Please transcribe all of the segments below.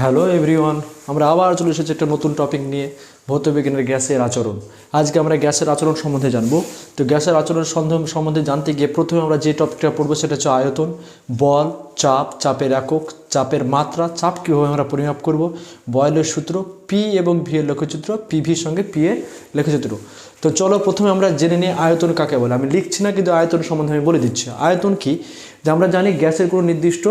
Hello everyone আমরা আবার চলে এসেছি একটা নতুন টপিক নিয়ে ভৌতবিজ্ঞানের গ্যাসের আচরণ। আজকে আমরা গ্যাসের আচরণ সম্বন্ধে জানব। তো গ্যাসের আচরণ সম্বন্ধে জানতে গিয়ে প্রথমে আমরা যে টপিকটা পড়ব সেটা হচ্ছে আয়তন। বল, চাপ, চাপের একক, চাপের মাত্রা, চাপ কীভাবে আমরা পরিমাপ করব বয়েলের সূত্র পি এবং ভি এর লেখচিত্র পিভির সঙ্গে পি এর লেখচিত্র। তো চলো প্রথমে আমরা জেনে নিই আয়তন কাকে বলে। আমি লিখছি না, কিন্তু আয়তন সম্বন্ধে আমি বলে দিচ্ছি। আয়তন কি? যে আমরা জানি গ্যাসের কোনো নির্দিষ্ট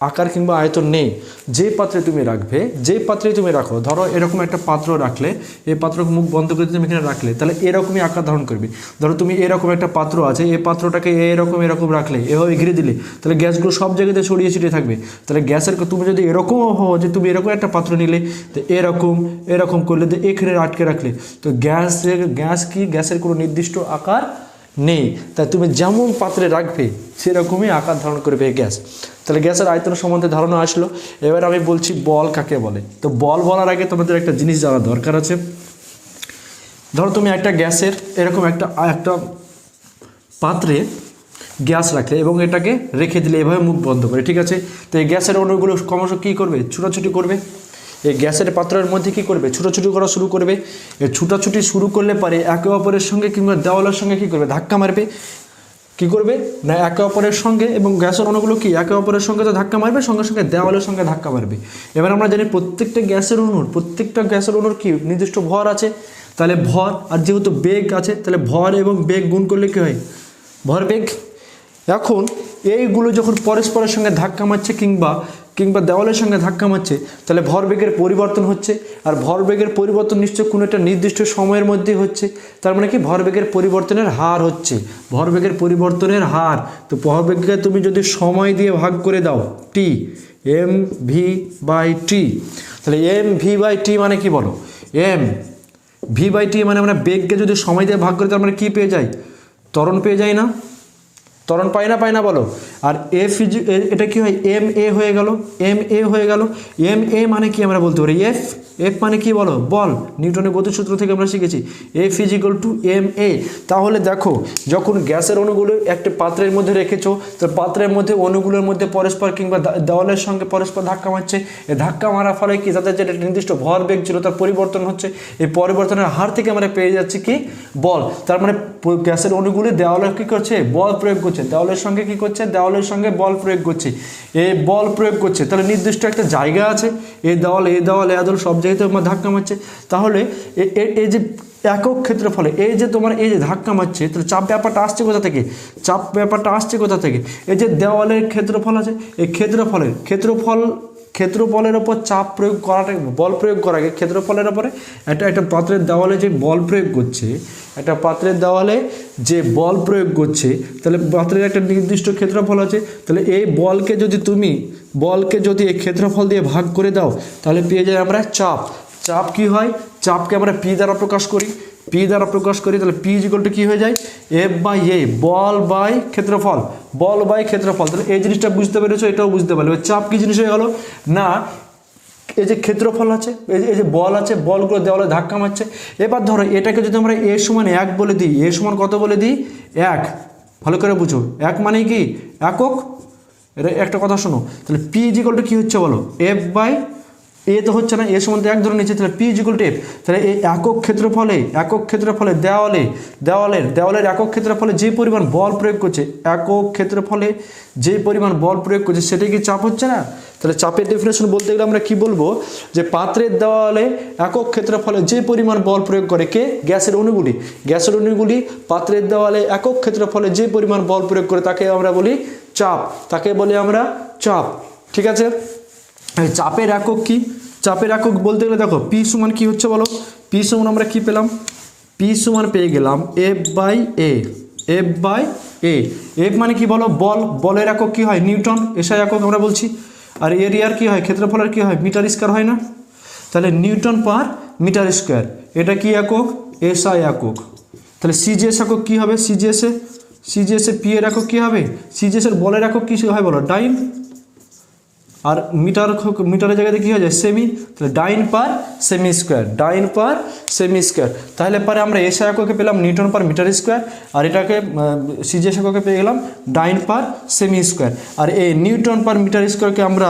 আকার কিংবা আয়তন নেই। যে পাত্রে তুমি রাখবে, যে পাত্রে তুমি রাখো, ধরো এরকম একটা পাত্র রাখলে এই পাত্র মুখ বন্ধ করে তুমি এখানে রাখলে, তাহলে এরকমই আকার ধারণ করবে। ধরো তুমি এরকম একটা পাত্র আছে, এই পাত্রটাকে এরকম এরকম রাখলে, এভাবে ঘিরে দিলে, তাহলে গ্যাসগুলো সব জায়গাতে ছড়িয়ে ছিটিয়ে থাকবে। তাহলে গ্যাসের তুমি যদি এরকমও হও যে তুমি এরকম একটা পাত্র নিলে, তো এরকম এরকম করলে, তো এখানে আটকে রাখলে। তো গ্যাসের, গ্যাস কি? গ্যাসের কোনো নির্দিষ্ট আকার নেই। তাই তুমি যেমন পাত্রে রাখবে, সেরকমই আকার ধারণ করবে গ্যাস। তাহলে গ্যাসের আয়তন সম্বন্ধে ধারণা আসলো। এবার আমি বলছি বল কাকে বলে। তো বল বলার আগে তোমাদের একটা জিনিস জানা দরকার আছে। ধরো তুমি একটা গ্যাসের এরকম একটা একটা পাত্রে গ্যাস রাখলে এবং এটাকে রেখে দিলে, এভাবে মুখ বন্ধ করে, ঠিক আছে? তো এই গ্যাসের অণুগুলো ক্রমশ কী করবে? ছুটাছুটি করবে। এই গ্যাসের পাত্রের মধ্যে কী করবে? ছুটাছুটি করা শুরু করবে। এই ছুটাছুটি শুরু করলে পারে একে অপরের সঙ্গে কিংবা দেওয়ালের সঙ্গে কী করবে? ধাক্কা মারবে। কী করবে? না, একে অপরের সঙ্গে এবং গ্যাসের অণুগুলো কি? একে অপরের সঙ্গে তো ধাক্কা মারবে, সঙ্গে সঙ্গে দেওয়ালের সঙ্গে ধাক্কা মারবে। এবার আমরা জানি প্রত্যেকটা গ্যাসের অণুর, প্রত্যেকটা গ্যাসের অণুর কি? নির্দিষ্ট ভর আছে। তাহলে ভর আর যেহেতু বেগ আছে, তাহলে ভর এবং বেগ গুণ করলে কী হয়? ভর বেগ। এখন এইগুলো যখন পরস্পরের সঙ্গে ধাক্কা মারছে কিংবা কিংবা দেওয়ালের সঙ্গে ধাক্কা মারছে, তাহলে ভরবেগের পরিবর্তন হচ্ছে। আর ভরবেগের পরিবর্তন নিশ্চয় কোনো একটা নির্দিষ্ট সময়ের মধ্যে হচ্ছে। তার মানে কি? ভরবেগের পরিবর্তনের হার হচ্ছে। ভরবেগের পরিবর্তনের হার। তো ভরবেগকে তুমি যদি সময় দিয়ে ভাগ করে দাও T M V by T তাহলে এম ভি বাই টি মানে কি বলো? এম ভি বাই টি মানে আমরা বেগকে যদি সময় দিয়ে ভাগ করি, তার মানে কী পেয়ে যাই ত্বরণ পেয়ে যাই না? ত্বরণ পায় না পায় না বলো। আর এ এফ এটা কি হয়? এম এ হয়ে গেল। এম এ হয়ে গেল। এম এ মানে কি আমরা বলতে পারি? এফ এফ মানে কি বলো? বল। নিউটনের গতিসূত্র থেকে আমরা শিখেছি। F is equal to M A তাহলে দেখো, যখন গ্যাসের অণুগুলো একটা পাত্রের মধ্যে রেখেছো, তো পাত্রের মধ্যে অণুগুলোর মধ্যে পরস্পর কিংবা দেওয়ালের সঙ্গে পরস্পর ধাক্কা মারছে। এই ধাক্কা মারার ফলে কি? তাদের যেটা নির্দিষ্ট ভর বেগ ছিল, তার পরিবর্তন হচ্ছে। এই পরিবর্তনের হার থেকে আমরা পেয়ে যাচ্ছি কি? বল। তার মানে গ্যাসের অণুগুলি দেওয়ালে কী করছে? বল প্রয়োগ করছে। দেওয়ালের সঙ্গে কি করছে? দেওয়ালের সঙ্গে বল প্রয়োগ করছে। এ বল প্রয়োগ করছে, তাহলে নির্দিষ্ট একটা জায়গা আছে। এ দেওয়াল এ দেওয়াল, এ সব জায়গাতে তোমার ধাক্কা মারছে। তাহলে এই যে একক ক্ষেত্রফলে এই যে তোমার এই যে ধাক্কা মারছে, তাহলে চাপ ব্যাপারটা আসছে কোথা থেকে? চাপ ব্যাপারটা আসছে কোথা থেকে? এই যে দেওয়ালের ক্ষেত্রফল আছে, এই ক্ষেত্রফলের, ক্ষেত্রফল ক্ষেত্রফলের ওপর চাপ প্রয়োগ করাটা বল প্রয়োগ করা আগে ক্ষেত্রফলের ওপরে একটা একটা পাত্রের দেওয়ালে যে বল প্রয়োগ করছে, একটা পাত্রের দেওয়ালে যে বল প্রয়োগ করছে, তাহলে পাত্রের একটা নির্দিষ্ট ক্ষেত্রফল আছে। তাহলে এই বলকে যদি তুমি, বলকে যদি এই ক্ষেত্রফল দিয়ে ভাগ করে দাও, তাহলে পেয়ে যাই আমরা চাপ। চাপ কি হয়? চাপকে আমরা পি দ্বারা প্রকাশ করি। পি দ্বারা প্রকাশ করি, তাহলে পি ইজিকলটা কী হয়ে যায়? এফ বাই এ বল বাই ক্ষেত্রফল, বল বাই ক্ষেত্রফল। তাহলে এই জিনিসটা বুঝতে পেরেছ, এটাও বুঝতে পারবে চাপ কী জিনিস হয়ে গেল? না, এই যে ক্ষেত্রফল আছে, এই যে বল আছে, বলগুলো দেওয়ালে ধাক্কা মারছে। এবার ধরো, এটাকে যদি আমরা এ সমান এক বলে দিই এ সমান কত বলে দিই? এক। ভালো করে বুঝো। এক মানে কি? একক? এটা একটা কথা শোনো। তাহলে পি ইজিকলটা কী হচ্ছে বলো? এফ বাই এ তো হচ্ছে না, এ সম্বন্ধে এক ধরে নিচ্ছে তাহলে পি ইজিকল টেপ তাহলে এই একক ক্ষেত্রফলে একক ক্ষেত্রফলে দেওয়ালে, দেওয়ালের দেওয়ালের একক ক্ষেত্রফলে যে পরিমাণ বল প্রয়োগ করছে, একক ক্ষেত্রফলে যে পরিমাণ বল প্রয়োগ করছে সেটাই কি চাপ হচ্ছে না? তাহলে চাপের ডেফিনেশন বলতে গেলে আমরা কি বলব? যে পাত্রের দেওয়ালে একক ক্ষেত্রফলে যে পরিমাণ বল প্রয়োগ করে কে? গ্যাসের অণুগুলি। গ্যাসের অণুগুলি পাত্রের দেওয়ালে একক ক্ষেত্রফলে যে পরিমাণ বল প্রয়োগ করে, তাকে আমরা বলি চাপ। তাকে বলি আমরা চাপ। ঠিক আছে? চাপের একক কি? চাপের একক বলতে গেলে দেখো, পি সমান কি হচ্ছে বলো? পি সমান আমরা কি পেলাম? পি সমান পেয়ে গেলাম F by A F by A F মানে কি বলো? বল, বলের একক কি হয়? নিউটন, এসআই একক আমরা বলছি। আর এরিয়ার কি হয়? ক্ষেত্রফলের কি হয়? মিটার স্কোয়ার হয় না? তাহলে নিউটন পার মিটার স্কোয়ার। এটা কি একক? এসআই একক। তাহলে সিজিএস একক কী হবে? সিজিএসে সিজিএসে পি এর একক কী হবে? সিজিএসের বলের একক কী হয় বলো? টাইম আর মিটার মিটারের জায়গাতে কী হয়ে যায়? সেমি তাহলে ডাইন পার সেমি স্কোয়ার ডাইন পার সেমি স্কোয়ার তাহলে পরে আমরা এস এককে পেলাম নিউটন পার মিটার স্কোয়ার, আর এটাকে সিজিএস এককে পেয়ে গেলাম ডাইন পার সেমি স্কোয়ার আর এই নিউটন পার মিটার স্কোয়ারকে আমরা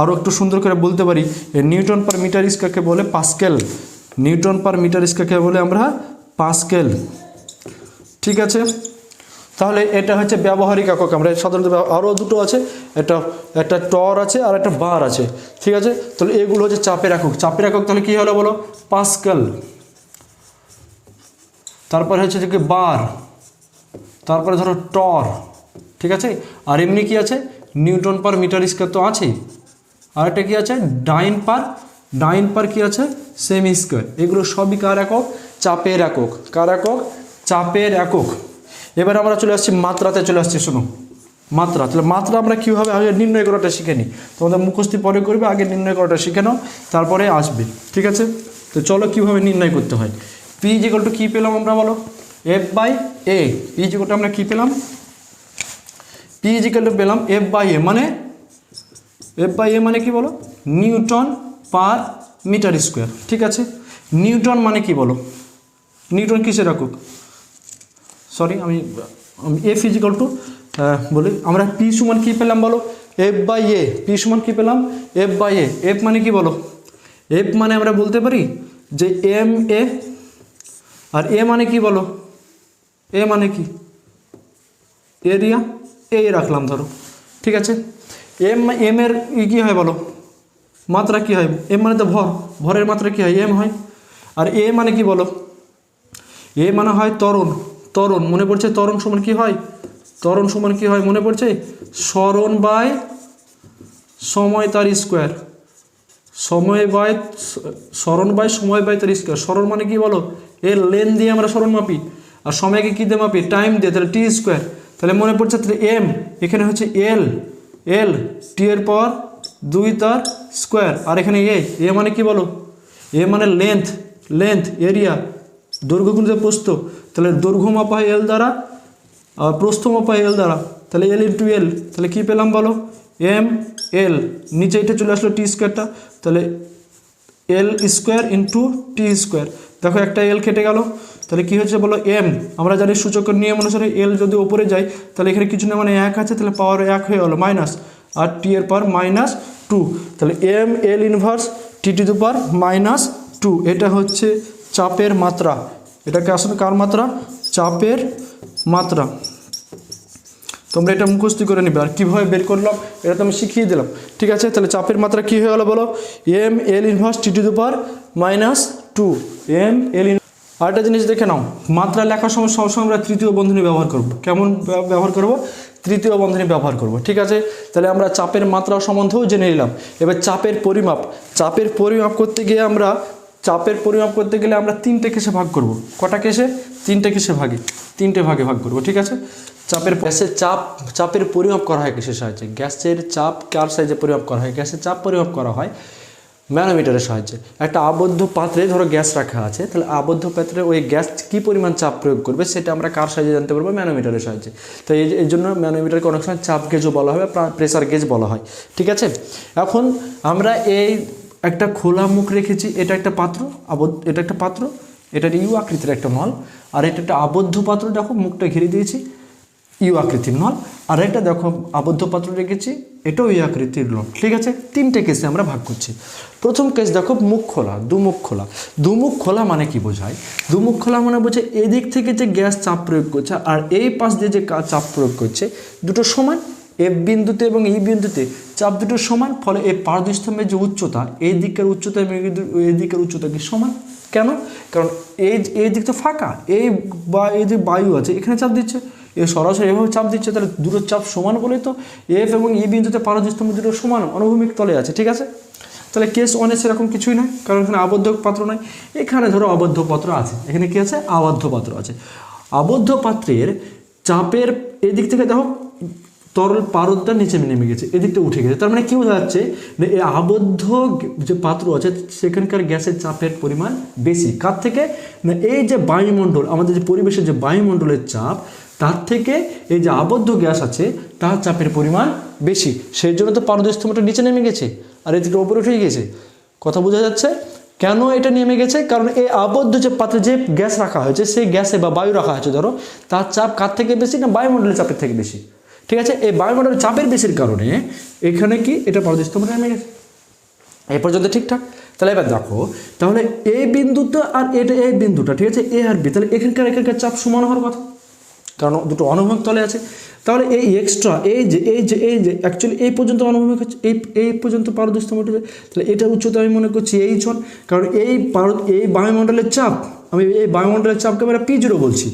আরও একটু সুন্দর করে বলতে পারি। এই নিউটন পার মিটার স্কোয়ারকে বলে পাস্কেল। নিউটন পার মিটার স্কোয়ারকে বলে আমরা পাস্কেল। ঠিক আছে? তাহলে এটা হচ্ছে ব্যবহারিক একক, আমরা সাধারণত আরও দুটো আছে, একটা একটা টর আছে আর একটা বার আছে, ঠিক আছে? তাহলে এগুলো হচ্ছে চাপের একক। চাপের একক তাহলে কী হলো বলো? পাস্কেল। তারপরে হচ্ছে যে বার। তারপরে ধরো টর, ঠিক আছে? আর এমনি কি আছে? নিউটন পার মিটার স্কোয়ার তো আছেই। আর একটা কি আছে? ডাইন পার ডাইন পার কি আছে? সেমি স্কোয়ার। এগুলো সবই কার একক? চাপের একক। কার একক? চাপের একক। এবার আমরা চলে আসছি মাত্রাতে, চলে আসছি শুনুন। মাত্রা, তাহলে মাত্রা আমরা কীভাবে আগে নির্ণয় করাটা শিখে নিই? তোমাদের মুখস্থি পরে করবে, আগে নির্ণয় করাটা শিখে নাও, তারপরে আসবে, ঠিক আছে? তো চলো কীভাবে নির্ণয় করতে হয়? পি জিকল টু কী পেলাম আমরা বলো? এফ বাই এ পি জিকলটা আমরা কী পেলাম? পি জিকল টু পেলাম এফ বাই এ মানে? এফ বাই এ মানে কি বলো? নিউটন পার মিটার স্কোয়ার, ঠিক আছে? নিউটন মানে কি বলো? নিউটন কিসের একক? সরি আমি এ ফিজিক্যাল টু বলি। আমরা পি সমান কী পেলাম বলো? এফ বাই এ পি সমান কী পেলাম? এফ বাই এ এফ মানে কি বলো? এফ মানে আমরা বলতে পারি যে এম এ আর এ মানে কি বলো? এ মানে কি? এরিয়া এই রাখলাম, ধরো। ঠিক আছে? এম এম এর ই কী হয় বলো? মাত্রা কী হয়? এম মানে তো ভর। ভরের মাত্রা কী হয়? এম হয়। আর এ মানে কি বলো? এ মানে হয় ত্বরণ ত্বরণ, মনে পড়ছে ত্বরণ সমান কি হয়? ত্বরণ সমান কি হয় মনে পড়ছে? স্মরণ বাই সময় তার স্কোয়ার। সময় বাই, স্মরণ বাই, সময় বাই তার স্কোয়ার। স্মরণ মানে কি বলো? এর লেন দিয়ে আমরা স্মরণ মাপি। আর সময়কে কী দিয়ে মাপি? টাইম দিয়ে, তাহলে টি স্কোয়ার। তাহলে মনে পড়ছে তাহলে এম এখানে হচ্ছে এল এল টি এর পর দুই তার স্কোয়ার। আর এখানে এ এ মানে কি বলো? এ মানে লেন্থ লেন্থ এরিয়া দৈর্ঘ্য প্রস্থ। তাহলে দৈর্ঘ্য মাপা হয় এল দ্বারা আর প্রস্থ মাপা হয় এল দ্বারা। তাহলে এল ইন্টু এল তাহলে কী পেলাম বলো? এম এল নিচে এটা চলে আসলো টি। স্কোয়ারটা তাহলে L square into T square দেখো একটা এল কেটে গেল। তাহলে কী হচ্ছে বলো? এম আমরা জানি সূচকের নিয়ম অনুসারে এল যদি ওপরে যায়, তাহলে এখানে কিছু না মানে এক আছে, তাহলে পাওয়ার এক হয়ে গেলো মাইনাস আর টি এর পাওয়ার মাইনাস টু তাহলে M L inverse T to power minus two এটা হচ্ছে চাপের মাত্রা। এটাকে আসলে কার মাত্রা? চাপের মাত্রা। তোমরা এটা মুখস্থি করে নিবে। আর কীভাবে বের করলাম, এটা তো আমি শিখিয়ে দিলাম। ঠিক আছে? তাহলে চাপের মাত্রা কী হয়ে গেলো বলো? M L inverse T to দুপার minus two M L আরেকটা জিনিস দেখে নাও। মাত্রা লেখার সময় সবসময় আমরা তৃতীয় বন্ধনী ব্যবহার করব। কেমন ব্যবহার করব? তৃতীয় বন্ধনী ব্যবহার করব। ঠিক আছে? তাহলে আমরা চাপের মাত্রা সম্বন্ধেও জেনে নিলাম। এবার চাপের পরিমাপ। চাপের পরিমাপ করতে গিয়ে আমরা চাপের পরিমাপ করতে গেলে আমরা তিনটে কেসে ভাগ করব। কটা কেসে? তিনটে কেসে ভাগে। তিনটে ভাগে ভাগ করব, ঠিক আছে? চাপের গ্যাসের চাপ, চাপের পরিমাপ করা হয় কিসের সাহায্যে? গ্যাসের চাপ কার সাহায্যে পরিমাপ করা হয়? গ্যাসের চাপ পরিমাপ করা হয় ম্যানোমিটারের সাহায্যে। একটা আবদ্ধ পাত্রে ধরো গ্যাস রাখা আছে, তাহলে আবদ্ধ পাত্রে ওই গ্যাস কী পরিমাণ চাপ প্রয়োগ করবে সেটা আমরা কার সাহায্যে জানতে পারব? ম্যানোমিটারের সাহায্যে। তো এই জন্য ম্যানোমিটারকে অনেক সময় চাপ গেজও বলা হয় প্রেসার গেজ বলা হয়, ঠিক আছে? এখন আমরা এই একটা খোলা মুখ রেখেছি, এটা একটা পাত্র, আবদ্ধ, এটা একটা পাত্র, এটা ইউ আকৃতির একটা নল, আর এটা একটা আবদ্ধ পাত্র, দেখো মুখটা ঘিরে দিয়েছি, ইউ আকৃতির নল, আর এটা দেখো আবদ্ধ পাত্র রেখেছি, এটাও ইউ আকৃতির নল, ঠিক আছে? তিনটে কেসে আমরা ভাগ করছি। প্রথম কেস দেখো মুখ খোলা দুমুখ খোলা। দুমুখ খোলা মানে কি বোঝায়? দুমুখ খোলা মানে বোঝে এদিক থেকে যে গ্যাস চাপ প্রয়োগ করছে, আর এই পাশ দিয়ে যে চাপ প্রয়োগ করছে, দুটো সমান এফ বিন্দুতে এবং এই বিন্দুতে চাপ দুটো সমান, ফলে এই পারদস্তম্ভের যে উচ্চতা, এই দিকের উচ্চতা এবং এই দিকের উচ্চতা কি সমান? কেন? কারণ এই এই দিক তো ফাঁকা, এই বা এই যে বায়ু আছে, এখানে চাপ দিচ্ছে। এ সরাসরি এভাবে চাপ দিচ্ছে, তাহলে দুটো চাপ সমান বলেই তো এফ এবং ই বিন্দুতে পারদস্তম্ভ দুটো সমান অনুভূমিক তলে আছে, ঠিক আছে? তাহলে কেস ওয়ানে সেরকম কিছুই নয় কারণ এখানে আবদ্ধ পাত্র নয় এখানে ধরো আবদ্ধ পাত্র আছে, এখানে কি আছে? আবদ্ধ পাত্র আছে। আবদ্ধ পাত্রের চাপের এদিক থেকে দেখো তরল পারদটা নিচে নেমে গেছে, এদিকটা উঠে গেছে। তার মানে কি বোঝা যাচ্ছে যে এই আবদ্ধ যে পাত্র আছে, সেখানকার গ্যাসের চাপের পরিমাণ বেশি। কার থেকে? না, এই যে বায়ুমণ্ডল, আমাদের যে পরিবেশের যে বায়ুমণ্ডলের চাপ, তার থেকে এই যে আবদ্ধ গ্যাস আছে, তার চাপের পরিমাণ বেশি। সেই জন্য তো পারদস্তম্ভটা নিচে নেমে গেছে আর এদিকে ওপরে উঠে গেছে। কথা বোঝা যাচ্ছে? কেন এটা নেমে গেছে? কারণ এই আবদ্ধ যে পাত্রে যে গ্যাস রাখা হয়েছে, সেই গ্যাসে বা বায়ু রাখা হয়েছে, ধরো, তার চাপ কার থেকে বেশি না বায়ুমণ্ডলের চাপের থেকে বেশি? ঠিক আছে? এই বায়ুমণ্ডলের চাপের বেশির কারণে এখানে কি? এটা পারদস্তম্ভটা নেমে গেছে। এই পর্যন্ত ঠিকঠাক? তাহলে এবার দেখো, তাহলে এই বিন্দুটা আর এটা এই বিন্দুটা, ঠিক আছে? এ আর বি, তাহলে এখানকার এখানকার চাপ সমান হওয়ার কথা। কারণ দুটো অনুভূমিক তলে আছে। তাহলে এই এক্সট্রা এই যে এই যে এই যে অ্যাকচুয়ালি এই পর্যন্ত অনুভূমিক হচ্ছে, এই এই পর্যন্ত উঠেছে তাহলে এটা উচ্চতা আমি মনে করছি এই চল কারণ এই পারদ এই বায়ুমণ্ডলের চাপ, আমি এই বায়ুমণ্ডলের চাপকে আমরা পি জিরো বলছি।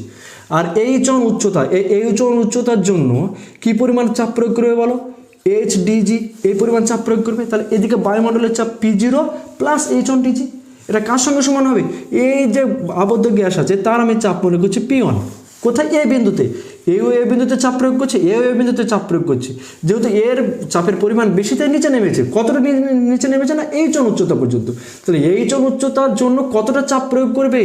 আর এই চন উচ্চতা এই চন উচ্চতার জন্য কি পরিমাণ চাপ প্রয়োগ করবে বলো? এইচ ডিজি এই পরিমাণ চাপ প্রয়োগ করবে? তাহলে এদিকে বায়ুমণ্ডলের চাপ P zero plus H one D G এটা কার সঙ্গে সমান হবে? এই যে আবদ্ধ গ্যাস আছে, তার আমি চাপ মনে করছি পি ওয়ান কোথায়? এ বিন্দুতে। এও এ বিন্দুতে চাপ প্রয়োগ করছে এও এ বিন্দুতে চাপ প্রয়োগ করছে। যেহেতু এর চাপের পরিমাণ বেশি, তাই নিচে নেমেছে। কতটা নিচে নেমেছে না এই চন উচ্চতা পর্যন্ত? তাহলে এই চন উচ্চতার জন্য কতটা চাপ প্রয়োগ করবে?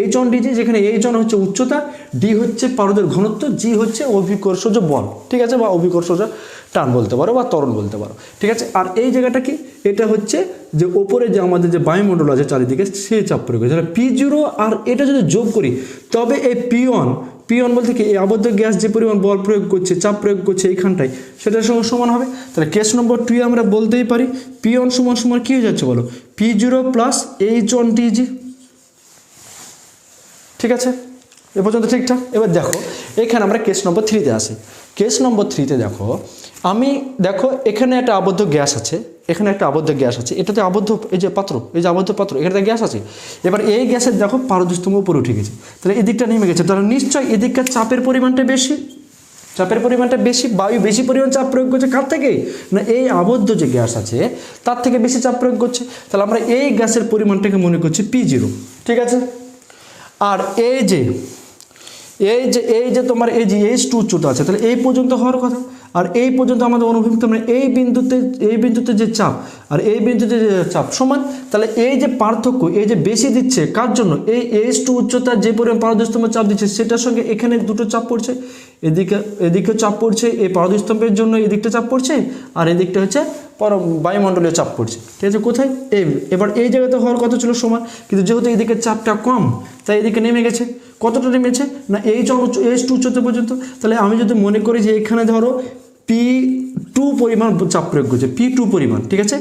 এই জন ডিজি যেখানে এই জন হচ্ছে উচ্চতা ডি হচ্ছে পারদের ঘনত্ব জি হচ্ছে অভিকর্ষজ বল। ঠিক আছে? বা অভিকর্ষজ টান বলতে পারো বা ত্বরণ বলতে পারো। ঠিক আছে? আর এই জায়গাটা কি? এটা হচ্ছে যে ওপরে যে আমাদের যে বায়ুমণ্ডল আছে চারিদিকে, সে চাপ প্রয়োগ তাহলে পি জিরো আর এটা যদি যোগ করি, তবে এই পি ওয়ান পি ওয়ান বলতে কি? এই আবদ্ধ গ্যাস যে পরিমাণ বল প্রয়োগ করছে, চাপ প্রয়োগ করছে এইখানটায় সেটার সঙ্গে সমান হবে। তাহলে কেস নম্বর টু আমরা বলতেই পারি পি ওয়ান সমান সমান কী হয়ে যাচ্ছে বলো? P zero plus H one T G ঠিক আছে? এ পর্যন্ত ঠিকঠাক? এবার দেখো, এখানে আমরা কেস নম্বর থ্রিতে আসি কেস নম্বর থ্রিতে দেখো, আমি দেখো, এখানে একটা আবদ্ধ গ্যাস আছে, এখানে একটা আবদ্ধ গ্যাস আছে, এটাতে আবদ্ধ, এই যে পাত্র, এই যে আবদ্ধ পাত্র, এখানে গ্যাস আছে। এবার এই গ্যাসের দেখো পারদস্তম্ভ উপরে উঠে গেছে। তাহলে এদিকটা নেমে গেছে। তাহলে নিশ্চয়ই এদিককার চাপের পরিমাণটা বেশি? চাপের পরিমাণটা বেশি? বায়ু বেশি পরিমাণ চাপ প্রয়োগ করছে কার থেকে? না এই আবদ্ধ যে গ্যাস আছে, তার থেকে বেশি চাপ প্রয়োগ করছে। তাহলে আমরা এই গ্যাসের পরিমাণটাকে মনে করছি পি জিরো ঠিক আছে? আর এই যে এই যে এই যে তোমার এই যে এইচ টু উচ্চতা আছে, তাহলে এই পর্যন্ত হওয়ার কথা। আর এই পর্যন্ত আমাদের অনুভূমিক মানে এই বিন্দুতে এই বিন্দুতে যে চাপ, আর এই বিন্দুতে যে চাপ সমান, তাহলে এই যে পার্থক্য, এই যে বেশি দিচ্ছে, কার জন্য? এই এইচ টু উচ্চতার যে পরিমাণ পারদর্শতম চাপ দিচ্ছে, সেটার সঙ্গে এখানে দুটো চাপ পড়ছে। এদিকে এদিকে চাপ পড়ছে, এই পারদস্তম্ভের জন্য এদিকটা চাপ পড়ছে, আর এদিকটা হচ্ছে পর বায়ুমণ্ডলীয় চাপ পড়ছে। ঠিক আছে, কোথায়? এই, এবার এই জায়গাতে হওয়ার কথা ছিল সমান কিন্তু যেহেতু এদিকে চাপটা কম, তাই এদিকে নেমে গেছে। কতটা নেমেছে? না, এই এইচ টু উচ্চতা পর্যন্ত। তাহলে আমি যদি মনে করি যে এখানে ধরো পি টু পরিমাণ চাপ প্রয়োগ করছে পি টু পরিমাণ, ঠিক আছে?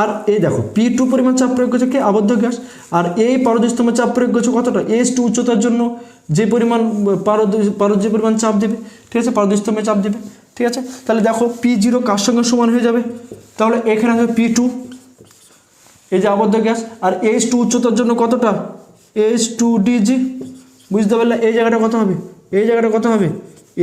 আর এই দেখো পি টু পরিমাণ চাপ প্রয়োগ করছে কি? আবদ্ধ গ্যাস। আর এই পারদস্তম্ভ চাপ প্রয়োগ করছে কতটা? এইচ টু উচ্চতার জন্য যে পরিমাণ, পারদ পারদ, যে পরিমাণ চাপ দেবে, ঠিক আছে? পারদস্তম্ভে চাপ দেবে, ঠিক আছে? তাহলে দেখো পি জিরো কার সঙ্গে সমান হয়ে যাবে? তাহলে এখানে হবে পি টু এই যে আবদ্ধ গ্যাস। আর এইচ টু উচ্চতার জন্য কতটা? এইচ টু ডিজি বুঝতে পারলে এই জায়গাটা কত হবে? এই জায়গাটা কত হবে?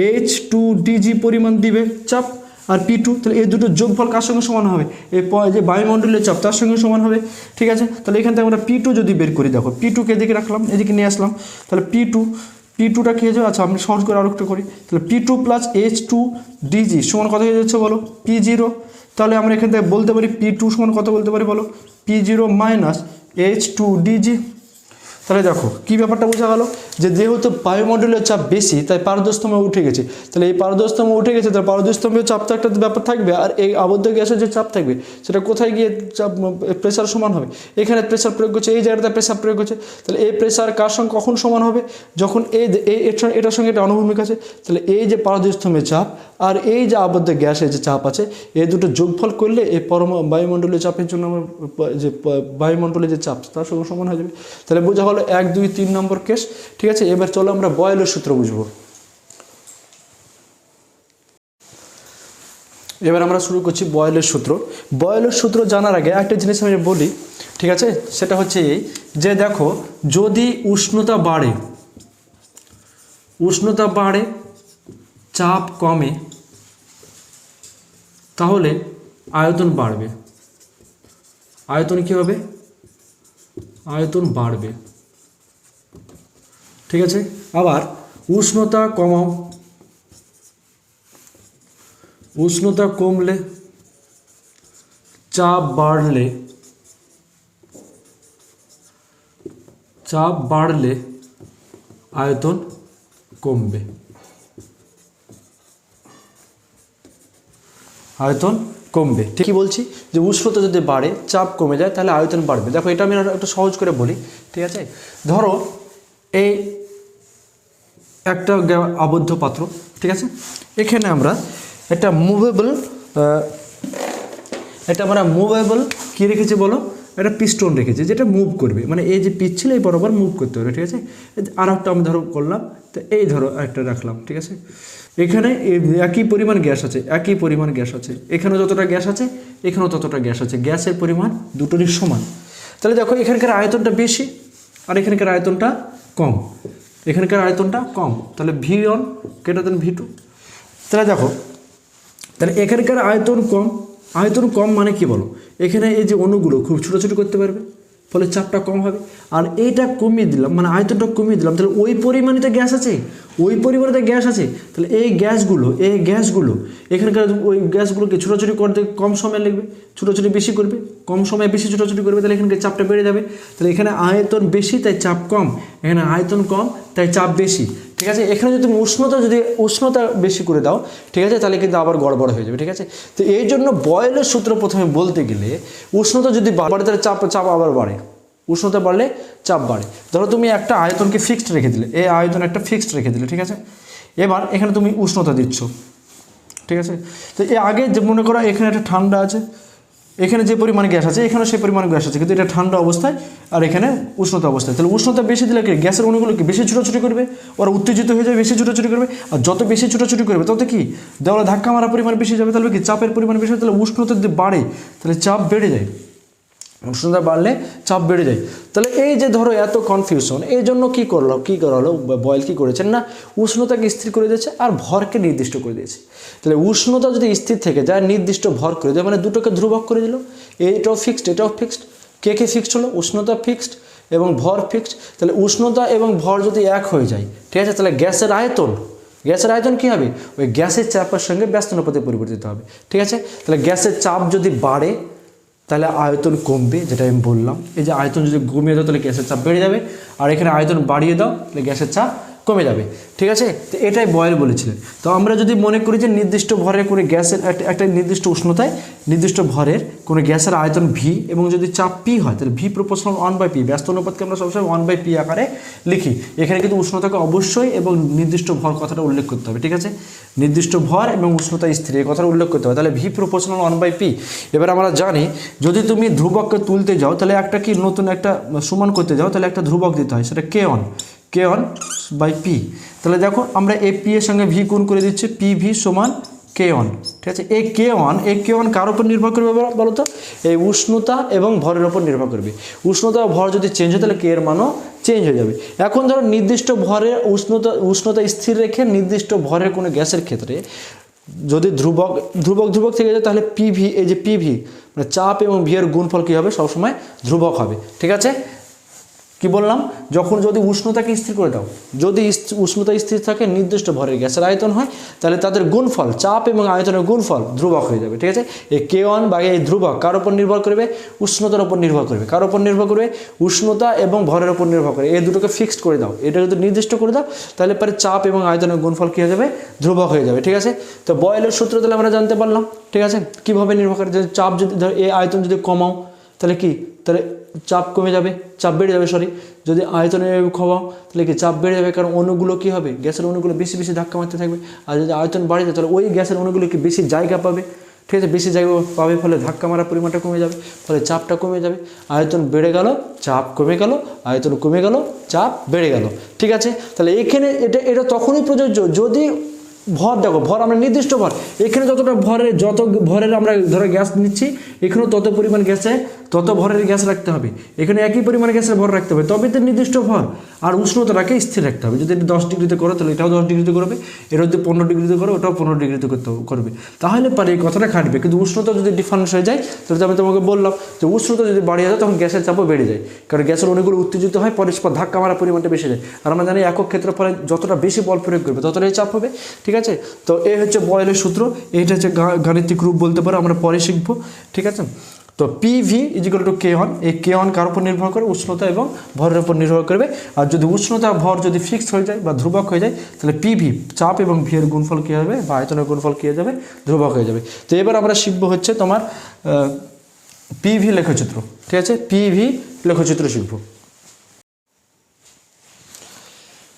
এইচ টু ডিজি পরিমাণ দিবে চাপ আর পি টু তাহলে এই দুটো যোগফল কার সঙ্গে সমান হবে? এই যে বায়ুমণ্ডলের চাপ তার সঙ্গে সমান হবে, ঠিক আছে? তাহলে এখান থেকে আমরা পি টু যদি বের করি, দেখো পি টুকে এদিকে রাখলাম, এদিকে নিয়ে আসলাম, তাহলে পি টু পি টুটা কী হয়ে যাবে? আচ্ছা আমি সহজ করে আরও একটা করি, তাহলে P two plus H two D G সমান কত হয়ে যাচ্ছে বলো? পি জিরো তাহলে আমরা এখান থেকে বলতে পারি পি টু সমান কত বলতে পারি বলো? P zero minus H two D G তাহলে দেখো, কি ব্যাপারটা বোঝা গেল? যে যেহেতু বায়ুমণ্ডলের চাপ বেশি, তাই পারদস্তম্ভ উঠে গেছে। তাহলে এই পারদস্তম্ভ উঠে গেছে, তাহলে পারদস্তম্ভের চাপ তো একটা ব্যাপার থাকবে। আর এই আবদ্ধ গ্যাসের যে চাপ থাকবে, সেটা কোথায় গিয়ে চাপ প্রেশার সমান হবে? এখানে প্রেশার প্রয়োগ করছে, এই জায়গাটাতে প্রেশার প্রয়োগ করছে। তাহলে এই প্রেশার কার সঙ্গে কখন সমান হবে? যখন এই এই, এটার- সঙ্গে এটা অনুভূমিক আছে, তাহলে এই যে পারদস্তম্ভের চাপ আর এই যে আবদ্ধ গ্যাসের যে চাপ আছে এই দুটো যোগফল করলে এই পরম বায়ুমণ্ডলীয় চাপের জন্য আমার, যে, বায়ুমণ্ডলের যে চাপ, তার সঙ্গে সমান হয়ে যাবে। তাহলে বোঝা হলো এক, দুই, তিন নম্বর কেস, ঠিক আছে? এবার চলো আমরা বয়েলের সূত্র বুঝব। এবার আমরা শুরু করছি বয়েলের সূত্র। বয়েলের সূত্র জানার আগে একটা জিনিস আমি বলি, ঠিক আছে? সেটা হচ্ছে এই যে দেখো, যদি উষ্ণতা বাড়ে উষ্ণতা বাড়ে, চাপ কমে, তাহলে আয়তন বাড়বে। আয়তন কি হবে? আয়তন বাড়বে। ঠিক আছে? আবার উষ্ণতা কমাও উষ্ণতা কমলে চাপ বাড়লে চাপ বাড়লে আয়তন কমবে। আয়তন কমবে। ঠিকই বলছি? যে উষ্ণতা যদি বাড়ে, চাপ কমে যায়, তাহলে আয়তন বাড়বে। দেখো এটা আমি একটু সহজ করে বলি। ঠিক আছে? ধরো এই একটা আবদ্ধ পাত্র, ঠিক আছে? এখানে আমরা একটা মুভেবল এটা আমরা মুভেবল কী রেখেছি বলো? একটা পিস্টন রেখেছি, যেটা মুভ করবে। মানে এই যে পিচ ছিল, এই বরাবর মুভ করতে পারবে ঠিক আছে? আর একটা আমি ধরো করলাম, তো এই ধরো একটা রাখলাম, ঠিক আছে? এখানে একই পরিমাণ গ্যাস আছে, একই পরিমাণ গ্যাস আছে। এখানে যতটা গ্যাস আছে, এখানেও ততটা গ্যাস আছে। গ্যাসের পরিমাণ দুটোরই সমান। তাহলে দেখো, এখানকার আয়তনটা বেশি, আর এখানকার আয়তনটা কম। এখানকার আয়তনটা কম, তাহলে ভি ওয়ান কেটা দেন ভি টু তাহলে দেখো, তাহলে এখানকার আয়তন কম আয়তন কম মানে কি বলো? এখানে এই যে অণুগুলো খুব ছোটো ছোটো করতে পারবে। ফলে চাপটা কম হবে। আর এইটা কমিয়ে দিলাম মানে আয়তনটা কমিয়ে দিলাম, তাহলে ওই পরিমাণে তো গ্যাস আছে? ওই পরিমাণে তো গ্যাস আছে? তাহলে এই গ্যাসগুলো এই গ্যাসগুলো, এখানকার ওই গ্যাসগুলোকে ছোটাছুটি করতে কম সময় লাগবে, ছোটাছুটি বেশি করবে, কম সময় বেশি ছোটাছুটি করবে, তাহলে এখানকার চাপটা বেড়ে যাবে। তাহলে এখানে আয়তন বেশি, তাই চাপ কম। এখানে আয়তন কম, তাই চাপ বেশি। ঠিক আছে? এখানে যদি তুমি উষ্ণতা যদি উষ্ণতা বেশি করে দাও, ঠিক আছে? তাহলে কিন্তু আবার গড়বড় হয়ে যাবে, ঠিক আছে? তো এই জন্য বয়েলের সূত্র প্রথমে বলতে গেলে, উষ্ণতা যদি বাড়ে তাহলে চাপ চাপ আবার বাড়ে। উষ্ণতা বাড়লে চাপ বাড়ে। ধরো তুমি একটা আয়তনকে ফিক্সড রেখে দিলে, এই আয়তন একটা ফিক্সড রেখে দিলে, ঠিক আছে? এবার এখানে তুমি উষ্ণতা দিচ্ছ, ঠিক আছে? তো এ আগে যে মনে করো এখানে একটা ঠান্ডা আছে এখানে যে পরিমাণ গ্যাস আছে এখানে সেই পরিমাণ গ্যাস আছে, কিন্তু এটা ঠান্ডা অবস্থায় আর এখানে উষ্ণতা অবস্থায়। তাহলে উষ্ণতা বেশি দিলে গ্যাসের অণুগুলো কি বেশি ছোটাছুটি করবে? ওরা উত্তেজিত হয়ে যাবে, বেশি ছোটাছুটি করবে। আর যত বেশি ছোটাছুটি করবে, তত কি? দেওয়ালে ধাক্কা মারা পরিমাণ বেশি যাবে, তাহলে কি? চাপের পরিমাণ বেশি তাহলে উষ্ণতা যদি বাড়ে, তাহলে চাপ বেড়ে যায়। উষ্ণতা বাড়লে চাপ বেড়ে যায়। তাহলে এই যে ধরো এত কনফিউশন এই জন্য কী করল, কী করা হলো বয়েল কী করেছেন না? উষ্ণতাকে স্থির করে দিয়েছে আর ভরকে নির্দিষ্ট করে দিয়েছে। তাহলে উষ্ণতা যদি স্থির থেকে যায়, নির্দিষ্ট ভর করে দেয় মানে দুটোকে ধ্রুবক করে দিল। এইটাও ফিক্সড এটাও ফিক্সড কে কে ফিক্সড হলো? উষ্ণতা ফিক্সড এবং ভর ফিক্সড তাহলে উষ্ণতা এবং ভর যদি এক হয়ে যায়, ঠিক আছে? তাহলে গ্যাসের আয়তন গ্যাসের আয়তন কী হবে? ওই গ্যাসের চাপের সঙ্গে ব্যস্ত অনুপাতে পরিবর্তিত হবে, ঠিক আছে? তাহলে গ্যাসের চাপ যদি বাড়ে তাহলে আয়তন কমবে, যেটা আমি বললাম। এই যে আয়তন যদি কমিয়ে দাও, তাহলে গ্যাসের চাপ বেড়ে যাবে। আর এখানে আয়তন বাড়িয়ে দাও, তাহলে গ্যাসের চাপ কমে যাবে, ঠিক আছে? তো এটাই বয়েল বলেছিলেন। তো আমরা যদি মনে করি যে নির্দিষ্ট ভরের কোনো গ্যাসের একটা নির্দিষ্ট উষ্ণতায় নির্দিষ্ট ভরের কোনো গ্যাসের আয়তন ভি এবং যদি চাপ পি হয়, তাহলে V proportional one by P ব্যস্ত অনুপাতকে আমরা সবসময় ওয়ান বাই পি আকারে লিখি। এখানে কিন্তু উষ্ণতাকে অবশ্যই এবং নির্দিষ্ট ভর কথাটা উল্লেখ করতে হবে, ঠিক আছে? নির্দিষ্ট ভর এবং উষ্ণতা স্থির, এই কথাটা উল্লেখ করতে হবে। তাহলে V proportional one by P এবার আমরা জানি, যদি তুমি ধ্রুবককে তুলতে যাও, তাহলে একটা কি নতুন একটা সমান করতে যাও, তাহলে একটা ধ্রুবক দিতে হয়, সেটা K one K one by P তাহলে দেখো আমরা এ পি এর সঙ্গে ভি গুণ করে দিচ্ছি পি ভি সমান কে ওয়ান ঠিক আছে? এই কে ওয়ান এই কে ওয়ান কার উপর নির্ভর করবে বলো- বলো তো? এই উষ্ণতা এবং ভরের উপর নির্ভর করবে। উষ্ণতা ও ভর যদি চেঞ্জ হয়, তাহলে কে এর মানও চেঞ্জ হয়ে যাবে। এখন ধরো নির্দিষ্ট ভরের উষ্ণতা উষ্ণতা স্থির রেখে নির্দিষ্ট ভরের কোনো গ্যাসের ক্ষেত্রে যদি ধ্রুবক ধ্রুবক ধ্রুবক থেকে যায়, তাহলে পিভি এই যে পিভি মানে চাপ এবং ভি এর গুণফল কী হবে? সবসময় ধ্রুবক হবে। ঠিক আছে? কি বললাম? যখন যদি উষ্ণতাকে স্থির করে দাও, যদি উষ্ণতা স্থির থাকে, নির্দিষ্ট ভরের গ্যাসের আয়তন হয়, তাহলে তাদের গুণফল, চাপ এবং আয়তনের গুণফল ধ্রুবক হয়ে যাবে, ঠিক আছে? এই কে ওয়ান বা এই ধ্রুবক কার উপর নির্ভর করবে? উষ্ণতার উপর নির্ভর করবে। কার উপর নির্ভর করবে? উষ্ণতা এবং ভরের উপর নির্ভর করে। এই দুটোকে ফিক্সড করে দাও। এটা যদি নির্দিষ্ট করে দাও, তাহলে পরে চাপ এবং আয়তনের গুণফল কী হয়ে যাবে? ধ্রুবক হয়ে যাবে, ঠিক আছে? তো বয়েলের সূত্র তাহলে আমরা জানতে পারলাম, ঠিক আছে? কীভাবে নির্ভর করে? চাপ যদি ধর, এই আয়তন যদি কমাও তাহলে কি? তাহলে চাপ কমে যাবে, চাপ বেড়ে যাবে সরি যদি আয়তনে খাওয়াও তাহলে কি চাপ বেড়ে যাবে? কারণ অণুগুলো কী হবে? গ্যাসের অণুগুলো বেশি বেশি ধাক্কা মারতে থাকবে। আর যদি আয়তন বাড়ে যায়, তাহলে ওই গ্যাসের অণুগুলো কি বেশি জায়গা পাবে? ঠিক আছে, বেশি জায়গা পাবে, ফলে ধাক্কা মারার পরিমাণটা কমে যাবে, ফলে চাপটা কমে যাবে। আয়তন বেড়ে গেল, চাপ কমে গেল, আয়তন কমে গেল, চাপ বেড়ে গেল। ঠিক আছে? তাহলে এখানে এটা এটা তখনই প্রযোজ্য যদি ভর দেখো, ভর আমরা নির্দিষ্ট ভর। এখানে যতটা ভরের, যত ভরের আমরা ধরো গ্যাস নিচ্ছি, এখানেও তত পরিমাণ গ্যাসে তত ভরের গ্যাস রাখতে হবে। এখানে একই পরিমাণ গ্যাসের ভর রাখতে হবে, তবে তো নির্দিষ্ট ভর। আর উষ্ণতাটাকে স্থির রাখতে হবে। যদি এটা দশ ডিগ্রিতে করো, তাহলে এটাও দশ ডিগ্রিতে করবে এটা যদি পনেরো ডিগ্রিতে করো, ওটাও পনেরো ডিগ্রিতে করতে করবে। তাহলে পারে এই কথাটা খাটবে। কিন্তু উষ্ণতা যদি ডিফারেন্স হয়ে যায়, তাহলে আমি তোমাকে বললাম যে উষ্ণতা যদি বাড়িয়ে যায়, তখন গ্যাসের চাপও বেড়ে যায়। কারণ গ্যাসের অনেকগুলো উত্তেজিত হয়, পরস্পর ধাক্কা মারার পরিমাণটা বেশি যায় আর আমরা জানি একক ক্ষেত্রফলে যতটা বেশি বল প্রয়োগ করবে, ততটাই চাপ হবে। ঠিক আছে? তো এ হচ্ছে বয়েলের সূত্র, এইটা হচ্ছে গাণিতিক রূপ বলতে পারো, আমরা পরে শিখব, ঠিক আছে? তো PV is equal to K one এই কে ওয়ান কার উপর নির্ভর করে? উষ্ণতা এবং ভরের উপর নির্ভর করবে। আর যদি উষ্ণতা, ভর যদি ফিক্সড হয়ে যায় বা ধ্রুবক হয়ে যায়, তাহলে পিভি চাপ এবং ভি এর গুণফল কী হবে? বা আয়তনের গুণফল কী হয়ে যাবে? ধ্রুবক হয়ে যাবে। তো এবার আমরা শিখব হচ্ছে তোমার পিভি লেখচিত্র, ঠিক আছে? পিভি লেখচিত্র শিখব।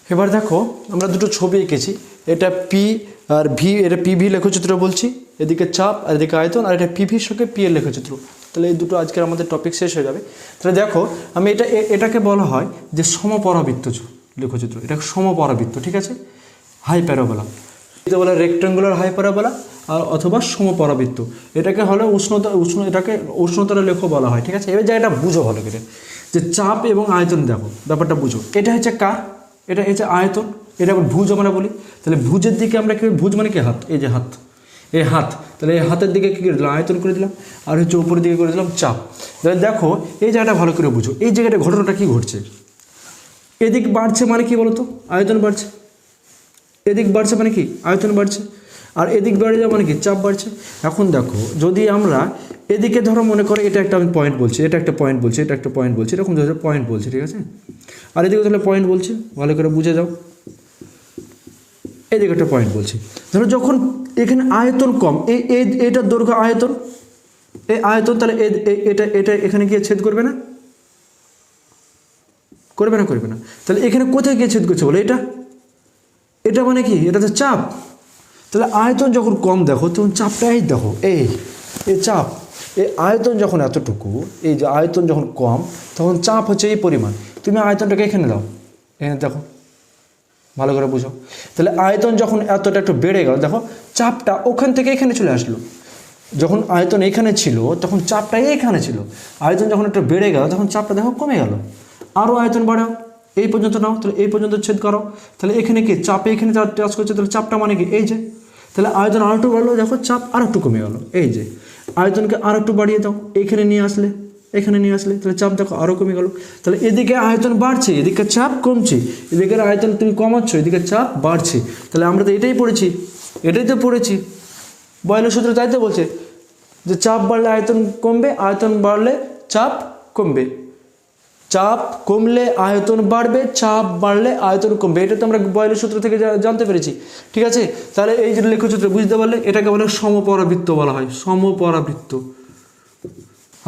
এবার দেখো, আমরা দুটো ছবি এঁকেছি। এটা পি আর ভি এটা পিভি লেখচিত্র বলছি, এদিকে চাপ আর এদিকে আয়তন, আর এটা পিভির সঙ্গে পি এর লেখচিত্র। তাহলে এই দুটো আজকের আমাদের টপিক শেষ হয়ে যাবে। তাহলে দেখো, আমি এটা এটাকে বলা হয় যে সমপরাবৃত্ত লেখচিত্র। এটা সমপরাবৃত্ত, ঠিক আছে? হাই প্যারাবোলা এটা বলে রেক্টেঙ্গুলার হাই প্যারাবোলা আর অথবা সমপরাবৃত্ত। এটাকে হলো উষ্ণতা, উষ্ণ, এটাকে উষ্ণতার লেখ বলা হয়, ঠিক আছে? এবার জায়গাটা বুঝো ভালো করে। যে চাপ এবং আয়তন দেখো, ব্যাপারটা বুঝো। এটা হচ্ছে কার? এটা হচ্ছে আয়তন, এটা আবার ভুজ আমরা বলি। তাহলে ভুজের দিকে আমরা কি, ভুজ মানে কি? হাত, এই যে হাত, এই হাত। তাহলে এই হাতের দিকে কী করে দিলাম আয়তন করে দিলাম, আর হচ্ছে উপরের দিকে করে দিলাম চাপ। তাহলে দেখো, এই জায়গাটা ভালো করে বুঝো। এই জায়গাটা ঘটনাটা কী ঘটছে? এদিক বাড়ছে মানে কি বলতো? আয়তন বাড়ছে। এদিক বাড়ছে মানে কি? আয়তন বাড়ছে। আর এদিক বেড়ে যাওয়া মানে কি? চাপ বাড়ছে। এখন দেখো, যদি আমরা এদিকে ধরো মনে করো, এটা একটা আমি পয়েন্ট বলছি, এটা একটা পয়েন্ট বলছি, এটা একটা পয়েন্ট বলছি, এরকম ধরো পয়েন্ট বলছি, ঠিক আছে? আর এদিকে তাহলে পয়েন্ট বলছি, ভালো করে বুঝে যাও। এদিকে একটা পয়েন্ট বলছি। ধরো যখন এখানে আয়তন কম এই এটার দৈর্ঘ্য আয়তন এই আয়তন তাহলে এ- এ- এটা এটা এখানে গিয়ে ছেদ করবে না? করবে না করবে না। তাহলে এখানে কোথায় গিয়ে ছেদ করছে বলো, এটা? এটা মানে কি? এটা তো চাপ। তাহলে আয়তন যখন কম দেখো, তখন চাপটা এই দেখো। এই এই চাপ এই আয়তন যখন এতটুকু, এই যে আয়তন যখন কম, তখন চাপ হচ্ছে এই পরিমাণ। তুমি আয়তনটাকে এখানে দাও। এখানে দেখো, ভালো করে বুঝো। তাহলে আয়তন যখন এতটা একটু বেড়ে গেল, দেখো, চাপটা ওখান থেকে এখানে চলে আসলো। যখন আয়তন এখানে ছিল, তখন চাপটা এইখানে ছিল। আয়তন যখন একটু বেড়ে গেল, তখন চাপটা দেখো কমে গেল। আরও আয়তন বাড়াও। এই পর্যন্ত নাও, তাহলে এই পর্যন্ত ছেদ করো। তাহলে এখানে কি চাপে এখানে টাচ করছে, তাহলে চাপটা মানে কি? এই যে। তাহলে আয়তন আরেকটু বাড়লো, দেখো চাপ আর একটু কমে গেল। এই যে। আয়তনকে আর একটু বাড়িয়ে দাও এইখানে নিয়ে আসলে। এখানে নিয়ে আসলে, তাহলে চাপ দেখো আরও কমে গেল। তাহলে এদিকে আয়তন বাড়ছে, এদিকে চাপ কমছে এদিকে আয়তন তুমি কমাচ্ছ, এদিকে চাপ বাড়ছে। তাহলে আমরা তো এটাই পড়েছি, এটাই তো পড়েছি। বয়লের সূত্র তাই তো বলছে, যে চাপ বাড়লে আয়তন কমবে, আয়তন বাড়লে চাপ কমবে। চাপ কমলে আয়তন বাড়বে, চাপ বাড়লে আয়তন কমবে। এটা তো আমরা বয়লের সূত্র থেকে জানতে পেরেছি। ঠিক আছে? তাহলে এই যে লেখচিত্র বুঝতে পারলে, এটাকে বলে সমপরাবৃত্ত বলা হয়, সমপরাবৃত্ত।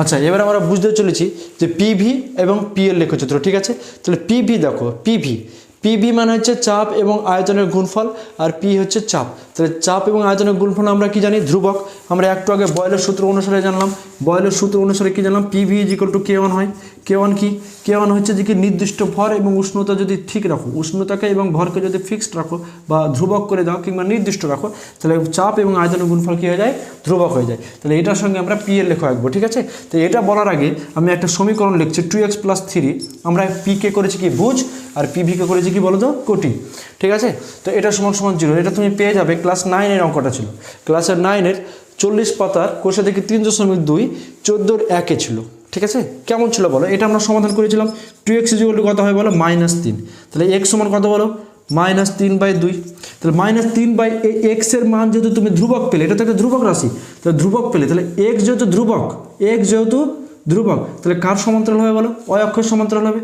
আচ্ছা এবার আমরা বুঝতে চলেছি যে পিভি এবং পি এর লেখচিত্র, ঠিক আছে? তাহলে পিভি দেখো পিভি পিভি মানে হচ্ছে চাপ এবং আয়তনের গুণফল, আর পি হচ্ছে চাপ। তাহলে চাপ এবং আয়তনের গুণফল আমরা কি জানি? ধ্রুবক। আমরা একটু আগে বয়লের সূত্র অনুসারে জানলাম বয়লের সূত্র অনুসারে কি জানলাম? PV is to K one হয়। কে ওয়ান কি? কে ওয়ান হচ্ছে যে কি? নির্দিষ্ট ভর এবং উষ্ণতা যদি ঠিক রাখো, উষ্ণতাকে এবং ভরকে যদি ফিক্সড রাখো বা ধ্রুবক করে দাও কিংবা নির্দিষ্ট রাখো, তাহলে চাপ এবং আয়তনের গুণফল কী হয়ে যায়? ধ্রুবক হয়ে যায়। তাহলে এটার সঙ্গে আমরা পি এর লেখা রাখব ঠিক আছে? তো এটা বলার আগে আমি একটা সমীকরণ লিখছি টু এক্স প্লাস থ্রি আমরা পি কে করেছি কি? ভুজ আর পিভি কে করেছি কি বলো তো কোটি। ঠিক আছে? তো এটা সমান সমান জিরো এটা তুমি পেয়ে যাবে। ক্লাস নাইনের অঙ্কটা ছিল। ক্লাসের নাইনের চল্লিশ পাতার কোষে থেকে তিন দশমিক দুই, চোদ্দোর একে ছিল। ঠিক আছে? কেমন ছিল বলো? এটা আমরা সমাধান করেছিলাম। টু এক্স ইজিকল টু কত হয় বলো? মাইনাস তিন। তাহলে এক্স সমান কত বলো? মাইনাস তিন বাই দুই। তাহলে মাইনাস তিন বাই এক্সের মান যেহেতু তুমি ধ্রুবক পেলে, এটা তো একটা ধ্রুবক রাশি। তাহলে ধ্রুবক পেলে, তাহলে এক্স যেহেতু ধ্রুবক এক্স যেহেতু ধ্রুবক, তাহলে কার সমান্তরাল হবে বলো? অয় অক্ষর সমান্তরাল হবে।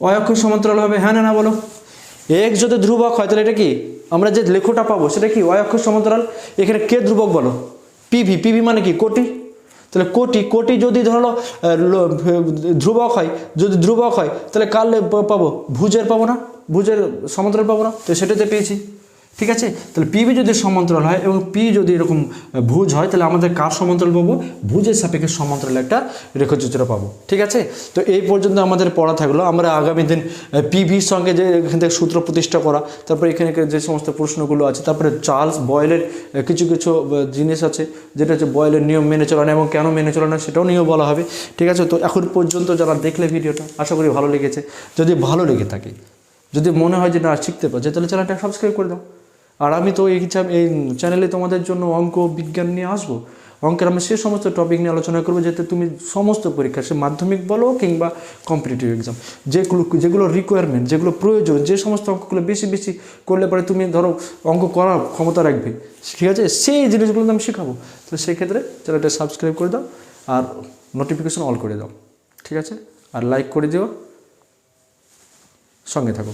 অয় অক্ষর সমান্তরাল হবে হ্যাঁ না না বলো? এক্স যদি ধ্রুবক হয়, তাহলে এটা কি? আমরা যে লেখটা পাবো, সেটা কি? অয় অক্ষর সমান্তরাল। এখানে কে ধ্রুবক বলো? পিভি পিভি মানে কি? কোটি? তাহলে কোটি কোটি যদি ধরো ধ্রুবক হয়, যদি ধ্রুবক হয়, তাহলে কাল পাবো? ভুজের পাবো না? ভুজের সমান্তরাল পাবো না? তো সেটাতে পেয়েছি। ঠিক আছে? তাহলে পিবি যদি সমান্তরাল হয় এবং পি যদি এরকম ভুজ হয়, তাহলে আমাদের কার সমান্তরাল পাবো? ভুজের সাপেক্ষে সমান্তরাল একটা রেখাচিত্র পাবো। ঠিক আছে? তো এই পর্যন্ত আমাদের পড়া থাকল। আমরা আগামী দিন পিভির সঙ্গে যে এখান থেকে সূত্র প্রতিষ্ঠা করা, তারপরে এখানে যে সমস্ত প্রশ্নগুলো আছে, তারপরে চার্লস বয়েলের কিছু কিছু জিনিস আছে, যেটা হচ্ছে বয়েলের নিয়ম মেনে চলা না এবং কেন মেনে চলা না, সেটাও নিয়েও বলা হবে। ঠিক আছে? তো এখন পর্যন্ত যারা দেখলে ভিডিওটা, আশা করি ভালো লেগেছে। যদি ভালো লেগে থাকে, যদি মনে হয় যে না, শিখতে পারছে, তাহলে চ্যানেলটা সাবস্ক্রাইব করে দাও। আর আমি তো এই এই চ্যানেলে তোমাদের জন্য অঙ্ক, বিজ্ঞান নিয়ে আসব। অঙ্কের আমি সে সমস্ত টপিক নিয়ে আলোচনা করব যাতে তুমি সমস্ত পরীক্ষা, সে মাধ্যমিক বলো কিংবা কম্পিটিটিভ এক্সাম যেগুলো যেগুলো রিকোয়ারমেন্ট যেগুলো প্রয়োজন, যে সমস্ত অঙ্কগুলো বেশি বেশি করলে পরে তুমি ধরো অঙ্ক করার ক্ষমতা রাখবে। ঠিক আছে? সেই জিনিসগুলো আমি শেখাবো। তো সেই ক্ষেত্রে চ্যানেলটা সাবস্ক্রাইব করে দাও আর নোটিফিকেশন অল করে দাও। ঠিক আছে? আর লাইক করে দিও। সঙ্গে থাকো।